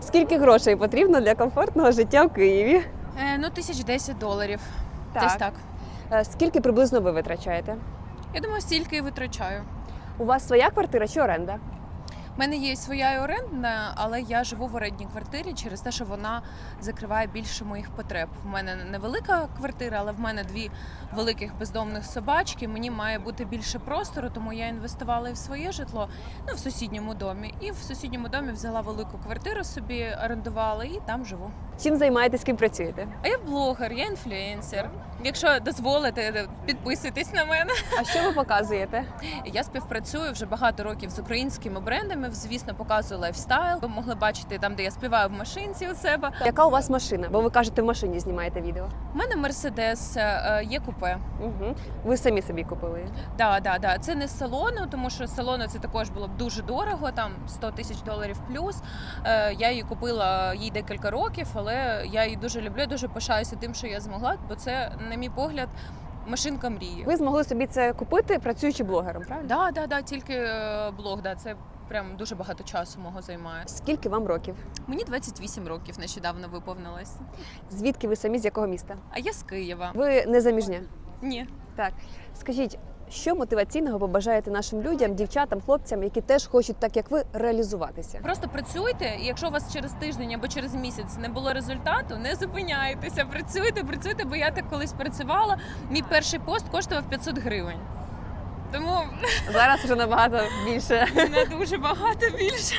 Скільки грошей потрібно для комфортного життя в Києві? Е, ну, тисяч 10 доларів. Так. Десь так. Е, Скільки приблизно ви витрачаєте? Я думаю, стільки і витрачаю. У вас своя квартира чи оренда? У мене є своя і орендна, але я живу в орендній квартирі через те, що вона закриває більше моїх потреб. У мене невелика квартира, але в мене дві великих бездомних собачки. Мені має бути більше простору, тому я інвестувала і в своє житло, ну в сусідньому домі. І в сусідньому домі взяла велику квартиру собі, орендувала і там живу. Чим займаєтесь, ким працюєте? А я блогер, я інфлюенсер. Якщо дозволите, підписуйтесь на мене. А що ви показуєте? Я співпрацюю вже багато років з українськими брендами. Звісно, показую лайфстайл. Ви могли бачити там, де я співаю в машинці у себе. Яка у вас машина? Бо ви кажете, в машині знімаєте відео. У мене мерседес е, є купе. Угу. Ви самі собі купили. Да, да, да. Це не з салону, тому що з салону це також було б дуже дорого, там 100 тисяч доларів плюс. Е, Я її купила їй декілька років, але я її дуже люблю, дуже пишаюся тим, що я змогла, бо це, на мій погляд, машинка мрії. Ви змогли собі це купити, працюючи блогером, правильно? Да, да, да, тільки е, блог, да, це прям дуже багато часу мого займає. Скільки вам років? Мені 28 років нещодавно виповнилось. Звідки ви самі з якого міста? А я з Києва. Ви не заміжня? Ні. Так. Скажіть, що мотиваційного побажаєте нашим людям, дівчатам, хлопцям, які теж хочуть, так як ви, реалізуватися? Просто працюйте, і якщо у вас через тиждень або через місяць не було результату, не зупиняйтеся. Працюйте, працюйте, бо я так колись працювала. Мій перший пост коштував 500 гривень. Тому Зараз вже набагато більше. не дуже багато більше.